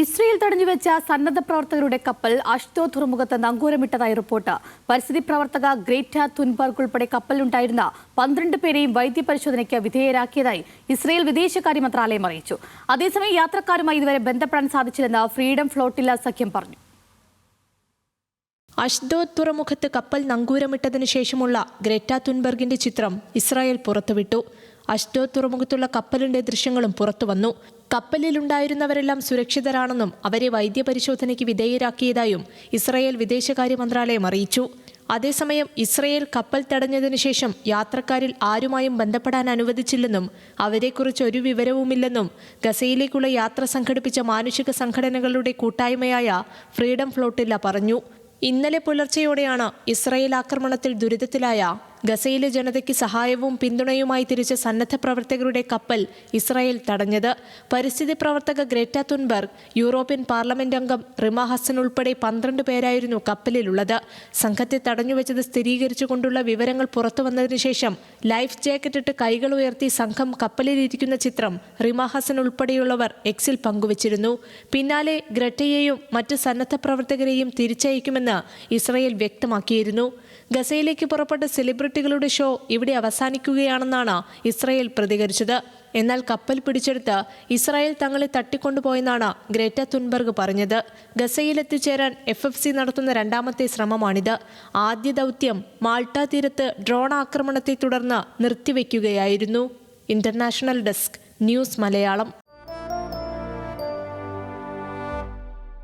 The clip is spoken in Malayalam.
ഇസ്രയേൽ തടഞ്ഞുവെച്ച സന്നദ്ധ പ്രവർത്തകരുടെ കപ്പൽ അഷ്തോ തുറമുഖത്ത് നങ്കൂരമിട്ടതായി റിപ്പോർട്ട്. പരിസ്ഥിതി പ്രവർത്തക ഗ്രേറ്റ തുൻബർഗ് ഉൾപ്പെടെ കപ്പലിലുണ്ടായിരുന്ന പന്ത്രണ്ട് പേരെയും വൈദ്യപരിശോധനയ്ക്ക് വിധേയരാക്കിയതായി ഇസ്രയേൽ വിദേശകാര്യ മന്ത്രാലയം അറിയിച്ചു. അതേസമയം യാത്രക്കാരുമായി ഇതുവരെ ബന്ധപ്പെടാൻ സാധിച്ചില്ലെന്ന് ഫ്രീഡം ഫ്ലോട്ടില്ല സഖ്യം പറഞ്ഞു. അഷ്ദോദ് തുറമുഖത്ത് കപ്പൽ നങ്കൂരമിട്ടതിനു ശേഷമുള്ള ഗ്രേറ്റ തുൻബർഗിന്റെ ചിത്രം ഇസ്രായേൽ പുറത്തുവിട്ടു. അഷ്ദോദ് തുറമുഖത്തുള്ള കപ്പലിന്റെ ദൃശ്യങ്ങളും പുറത്തുവന്നു കപ്പലിലുണ്ടായിരുന്നവരെല്ലാം സുരക്ഷിതരാണെന്നും അവരെ വൈദ്യപരിശോധനയ്ക്ക് വിധേയരാക്കിയതായും ഇസ്രായേൽ വിദേശകാര്യ മന്ത്രാലയം അറിയിച്ചു. അതേസമയം ഇസ്രയേൽ കപ്പൽ തടഞ്ഞതിനു ശേഷം യാത്രക്കാരിൽ ആരുമായും ബന്ധപ്പെടാൻ അനുവദിച്ചില്ലെന്നും അവരെക്കുറിച്ച് ഒരു വിവരവുമില്ലെന്നും ഗസയിലേക്കുള്ള യാത്ര സംഘടിപ്പിച്ച മാനുഷിക സംഘടനകളുടെ കൂട്ടായ്മയായ ഫ്രീഡം ഫ്ലോട്ടില്ല പറഞ്ഞു. ഇന്നലെ പുലർച്ചെയോടെയാണ് ഇസ്രയേൽ ആക്രമണത്തിൽ ദുരിതത്തിലായ ഗസയിലെ ജനതയ്ക്ക് സഹായവും പിന്തുണയുമായി തിരിച്ച സന്നദ്ധ പ്രവർത്തകരുടെ കപ്പൽ ഇസ്രായേൽ തടഞ്ഞത്. പരിസ്ഥിതി പ്രവർത്തക ഗ്രേറ്റ തുൻബർഗ് യൂറോപ്യൻ പാർലമെന്റ് അംഗം റിമ ഹസൻ ഉൾപ്പെടെ പന്ത്രണ്ട് പേരായിരുന്നു കപ്പലിലുള്ളത്. സംഘത്തെ തടഞ്ഞുവെച്ചത് സ്ഥിരീകരിച്ചുകൊണ്ടുള്ള വിവരങ്ങൾ പുറത്തു ശേഷം ലൈഫ് ജാക്കറ്റ് ഇട്ട് കൈകൾ ഉയർത്തി സംഘം കപ്പലിലിരിക്കുന്ന ചിത്രം റിമ ഹസൻ ഉൾപ്പെടെയുള്ളവർ എക്സിൽ പങ്കുവച്ചിരുന്നു. പിന്നാലെ ഗ്രട്ടയെയും മറ്റ് സന്നദ്ധ പ്രവർത്തകരെയും തിരിച്ചയക്കുമെന്ന് ഇസ്രായേൽ വ്യക്തമാക്കിയിരുന്നു. ഗസയിലേക്ക് പുറപ്പെട്ട സെലിബ്രിറ്റികളുടെ ഷോ ഇവിടെ അവസാനിക്കുകയാണെന്നാണ് ഇസ്രായേൽ പ്രതികരിച്ചത്. എന്നാൽ കപ്പൽ പിടിച്ചെടുത്ത് ഇസ്രായേൽ തങ്ങളെ തട്ടിക്കൊണ്ടുപോയെന്നാണ് ഗ്രേറ്റ തുൻബർഗ് പറഞ്ഞത്. ഗസയിലെത്തിച്ചേരാൻ എഫ് എഫ് സി നടത്തുന്ന രണ്ടാമത്തെ ശ്രമമാണിത്. ആദ്യ ദൗത്യം മാൾട്ട തീരത്ത് ഡ്രോൺ ആക്രമണത്തെ തുടർന്ന് നിർത്തിവെക്കുകയായിരുന്നു. International desk news Malayalam.